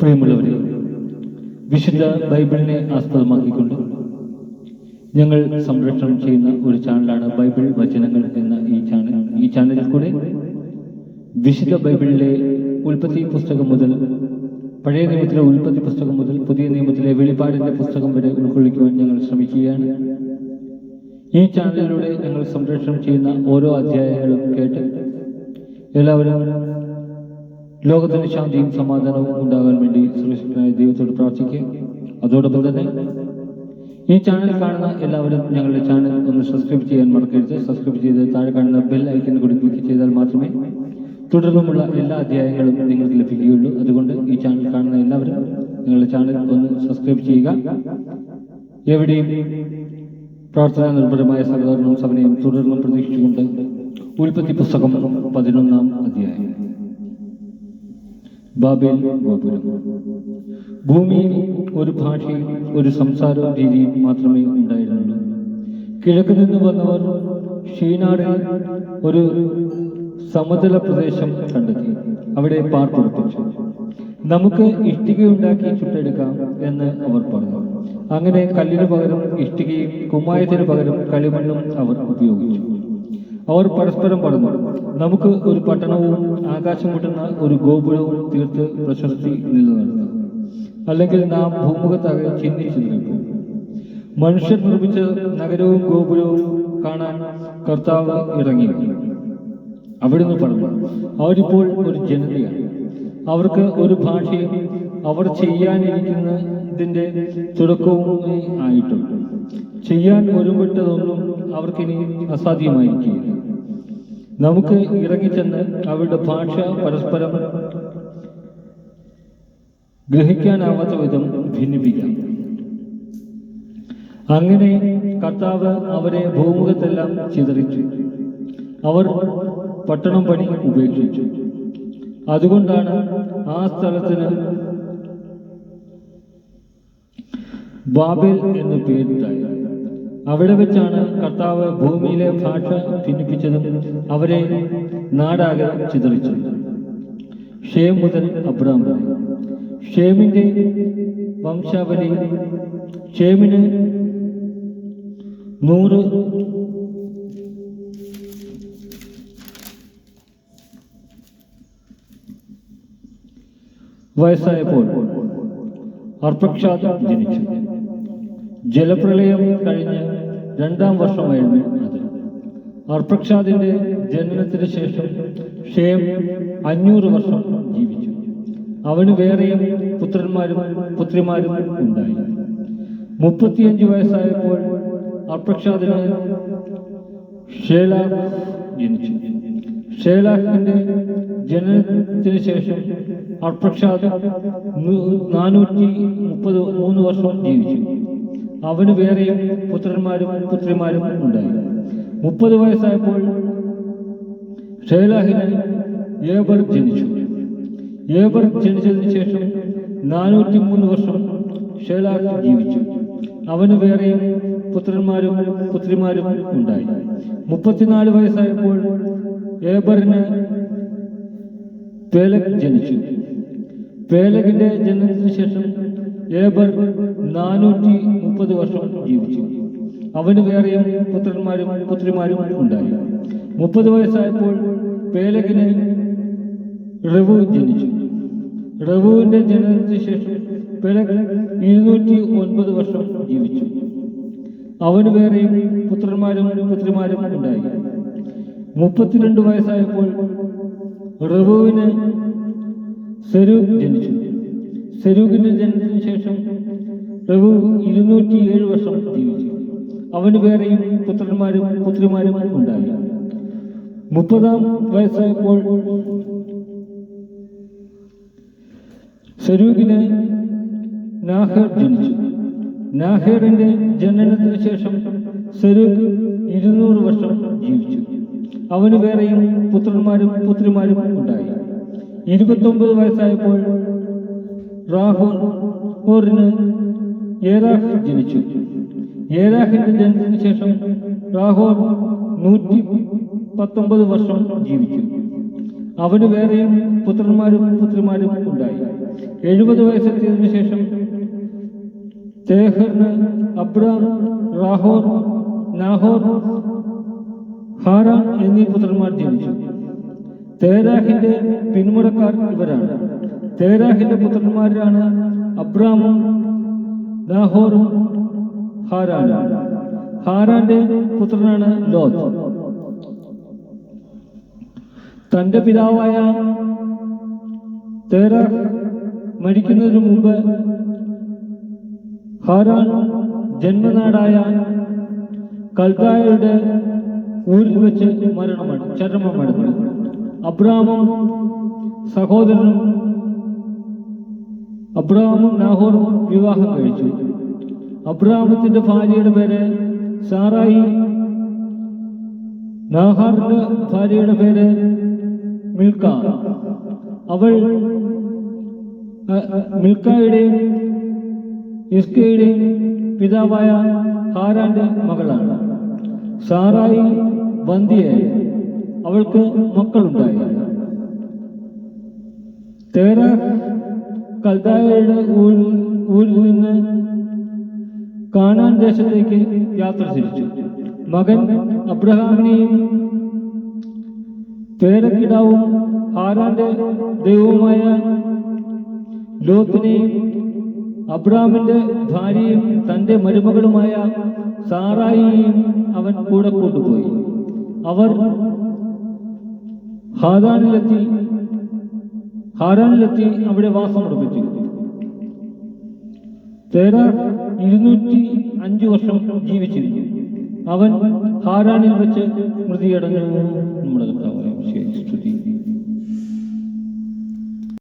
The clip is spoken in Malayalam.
പ്രിയമുള്ളവരെ വിശുദ്ധ ബൈബിളിനെ ആസ്പദമാക്കിക്കൊണ്ട് ഞങ്ങൾ സംരക്ഷണം ചെയ്യുന്ന ഒരു ചാനലാണ് ബൈബിൾ വചനങ്ങൾ എന്ന ഈ ചാനൽ. ഈ ചാനലിൽ കൂടെ വിശുദ്ധ ബൈബിളിലെ ഉൽപ്പത്തി പുസ്തകം മുതൽ പഴയ നിയമത്തിലെ ഉൽപ്പത്തി പുസ്തകം മുതൽ പുതിയ നിയമത്തിലെ വെളിപാടിന്റെ പുസ്തകം വരെ ഉൾക്കൊള്ളിക്കുവാൻ ഞങ്ങൾ ശ്രമിക്കുകയാണ്. ഈ ചാനലിലൂടെ ഞങ്ങൾ സംരക്ഷണം ചെയ്യുന്ന ഓരോ അധ്യായങ്ങളും കേട്ട് എല്ലാവരും ലോകത്തിന് ശാന്തിയും സമാധാനവും ഉണ്ടാകാൻ വേണ്ടി സുരക്ഷിതനായ ദൈവത്തോട് പ്രാർത്ഥിക്കുക. അതോടൊപ്പം തന്നെ ഈ ചാനൽ കാണുന്ന എല്ലാവരും ഞങ്ങളുടെ ചാനൽ ഒന്ന് സബ്സ്ക്രൈബ് ചെയ്യാൻ മറക്കരുത്. സബ്സ്ക്രൈബ് ചെയ്ത് താഴെ കാണുന്ന ബെൽ ഐക്കൺ കൂടി ക്ലിക്ക് ചെയ്താൽ മാത്രമേ തുടർന്നുമുള്ള എല്ലാ അധ്യായങ്ങളും നിങ്ങൾക്ക് ലഭിക്കുകയുള്ളൂ. അതുകൊണ്ട് ഈ ചാനൽ കാണുന്ന എല്ലാവരും നിങ്ങളുടെ ചാനൽ ഒന്ന് സബ്സ്ക്രൈബ് ചെയ്യുക. എവിടെയും പ്രാർത്ഥനാ നിർഭരമായ സഹകരണവും സഭനയും തുടർന്നും പ്രതീക്ഷിച്ചുകൊണ്ട് ഉൽപ്പത്തി പുസ്തകം പതിനൊന്നാം അധ്യായം. ബാബേൽ ഗോപുരം. ഭൂമിയിൽ ഒരു ഭാഷയും ഒരു സംസാര രീതിയും മാത്രമേ ഉണ്ടായിരുന്നുള്ളൂ. കിഴക്ക് നിന്ന് വന്നവർ ഷീനാടിൽ ഒരു സമതല പ്രദേശം കണ്ടെത്തി അവിടെ പാർപ്പുറപ്പിച്ചു നമുക്ക് ഇഷ്ടികയുണ്ടാക്കി ചുട്ടെടുക്കാം എന്ന് അവർ പറഞ്ഞു. അങ്ങനെ കല്ലിന് പകരം ഇഷ്ടികയും കുമ്മായത്തിന് പകരം കളിമണ്ണും അവർ ഉപയോഗിച്ചു. അവർ പരസ്പരം പറഞ്ഞു നമുക്ക് ഒരു പട്ടണവും ആകാശം മുട്ടുന്ന ഒരു ഗോപുരവും തീർത്ത് പ്രശസ്തി നിലനിർത്താം. അല്ലെങ്കിൽ നാം ഭൂമുഖത്താകെ ചിന്തിച്ചു നിൽക്കും മനുഷ്യർ നിർമ്മിച്ച നഗരവും ഗോപുരവും കാണാൻ കർത്താവ് ഇറങ്ങി. അവിടുന്ന് പറഞ്ഞു അവരിപ്പോൾ ഒരു ജനതയാണ്. അവർക്ക് ഒരു ഭാഷയും അവർ ചെയ്യാനിരിക്കുന്നതിന്റെ തുടക്കവും ആയിട്ടുണ്ട് ചെയ്യാൻ ഒരുപെട്ടതൊന്നും അവർക്കിനി അസാധ്യമായിരിക്കുകയില്ല നമുക്ക് ഇറങ്ങിച്ചെന്ന് അവരുടെ ഭാഷ പരസ്പരം ഗ്രഹിക്കാനാവാത്ത വിധം ഭിന്നിപ്പിക്കാം. അങ്ങനെ കർത്താവ് അവരെ ഭൂമുഖത്തെല്ലാം ചിതറിച്ചു. അവർ പട്ടണം പണി ഉപേക്ഷിച്ചു. അതുകൊണ്ടാണ് ആ സ്ഥലത്തിന് ബാബേൽ എന്ന് പേരിട്ടായത് അവിടെ വെച്ചാണ് കർത്താവ് ഭൂമിയിലെ ഭാഷ ഭിന്നിപ്പിച്ചതും അവരെ നാടാകെ ചിതറിച്ചതും. ഷേം മുതൽ അബ്രാം വരെ. ഷേമിന്റെ വംശാവലി ഷേമിന് നൂറ് വയസ്സായപ്പോൾ അർപ്പക്ഷാദ് ജനിച്ചു. ജലപ്രളയം കഴിഞ്ഞ് രണ്ടാം വർഷമായിരുന്നു അത് അർപ്പക്ഷാദിന്റെ ജനനത്തിന് ശേഷം ഷേം അഞ്ഞൂറ് വർഷം ജീവിച്ചു. അവന് വേറെയും പുത്രന്മാരും പുത്രിമാരും ഉണ്ടായി. മുപ്പത്തിയഞ്ച് വയസ്സായപ്പോൾ അർപ്പക്ഷാദിന് ഷേലാഖ് ജനിച്ചു. ഷേലാഖിന്റെ ജനനത്തിന് ശേഷം അർപ്പക്ഷാദ് നാനൂറ്റി മുപ്പത് മൂന്ന് വർഷം ജീവിച്ചു. അവന് വേറെയും പുത്രന്മാരും പുത്രിമാരും ഉണ്ടായി. മുപ്പത് വയസ്സായപ്പോൾ ഷൈലാഹിന് ഏബർ ജനിച്ചു. ഏബർ ജനിച്ചതിന് ശേഷം നാനൂറ്റി മൂന്ന് വർഷം ഷൈലാഹ് ജീവിച്ചു. അവന് വേറെയും പുത്രന്മാരും പുത്രിമാരും ഉണ്ടായി. മുപ്പത്തിനാല് വയസ്സായപ്പോൾ ഏബറിന് പേലക് ജനിച്ചു. പേലകിന്റെ ജനനത്തിന് ശേഷം ഏബർ നാനൂറ്റി മുപ്പത് വർഷം ജീവിച്ചു. അവന് വേറെയും പുത്രന്മാരും പുത്രിമാരും ഉണ്ടായി. മുപ്പത് വയസ്സായപ്പോൾ പേലകിന് റവു ജനിച്ചു. റവുവിന്റെ ജനനത്തിന് ശേഷം പേലക് ഇരുന്നൂറ്റി ഒൻപത് വർഷം ജീവിച്ചു. അവന് വേറെയും പുത്രന്മാരും പുത്രിമാരും ഉണ്ടായി. മുപ്പത്തിരണ്ട് വയസ്സായപ്പോൾ റവുവിന് സെരു ജനിച്ചു. സെരൂഗിന്റെ ജനനത്തിന് ശേഷം പ്രഭു ഇരുന്നൂറ്റി ഏഴ് വർഷം ജീവിച്ചു. അവന് വേറെയും പുത്രന്മാരും പുത്രിമാരും ഉണ്ടായി. മുപ്പതാം വയസ്സായപ്പോൾ സെരൂഗിന് നാഹർ ജനിച്ചു. നാഹേറിന്റെ ജനനത്തിന് ശേഷം സെരൂഗ് ഇരുന്നൂറ് വർഷം ജീവിച്ചു. അവന് വേറെയും പുത്രന്മാരും പുത്രിമാരും ഉണ്ടായി. ഇരുപത്തൊമ്പത് വയസ്സായപ്പോൾ റാഹോറിന് ഏരാഹ് ജനിച്ചു. ഏരാഹിന്റെ ജനനത്തിന് ശേഷം റാഹോർ നൂറ്റി പത്തൊമ്പത് വർഷം ജീവിച്ചു. അവന് വേറെയും പുത്രന്മാരും പുത്രിമാരും ഉണ്ടായി. എഴുപത് വയസ്സെത്തിയതിനു ശേഷം തേഹറിന് അബ്രാം റാഹോർ നാഹോർ ഹാറാൻ എന്നീ പുത്രന്മാർ ജനിച്ചു. തേരാഹിന്റെ പിന്മുറക്കാർ ഇവരാണ്. തേരാഹിന്റെ പുത്രന്മാരാണ് അബ്രാമും നാഹോറും ഹാരാനും. ഹാരാന്റെ പുത്രനാണ് ലോത്ത് തന്റെ പിതാവായ തേരാ മരിക്കുന്നതിന് മുമ്പ് ഹാരാൻ ജന്മനാടായ കൽക്കായയുടെ ഊരിൽ വെച്ച് മരണമാണ് ചരമമടഞ്ഞു. അബ്രാമും സഹോദരനും അബ്രാമും നാഹോറും വിവാഹം കഴിച്ചു. അബ്രഹാമത്തിന്റെ ഭാര്യയുടെ പേര് സാറായി. നാഹാറിന്റെ ഭാര്യയുടെ പേര് മിൽക്ക അവൾ മിൽക്കയുടെയും ഇസ്കയുടെയും പിതാവായ ഹാരാന്റെ മകളാണ്. സാറായി ബന്ദിയായി അവൾക്ക് മക്കളുണ്ടായി. തേര കൽദായയുടെ ഊരിൽ നിന്ന് കാണാൻ ദേശത്തേക്ക് യാത്ര തിരിച്ചു. മകൻ അബ്രഹാമിനെയും പേരക്കിടാവും ഹാരാന്റെ ദൈവവുമായ ലോത്തിനെയും അബ്രഹാമിന്റെ ഭാര്യയും തന്റെ മരുമകളുമായ സാറായിയെയും അവൻ കൂടെ കൊണ്ടുപോയി. അവർ ഹാദാനിലെത്തി ഹാരാനിലെത്തി അവിടെ വാസം ഉറപ്പിച്ചു. തേര ഇരുന്നൂറ്റി അഞ്ചു വർഷം ജീവിച്ചിരുന്നു അവൻ ഹാരാനിൽ വെച്ച് മൃതിയടഞ്ഞു നമ്മുടെ കർത്താവ്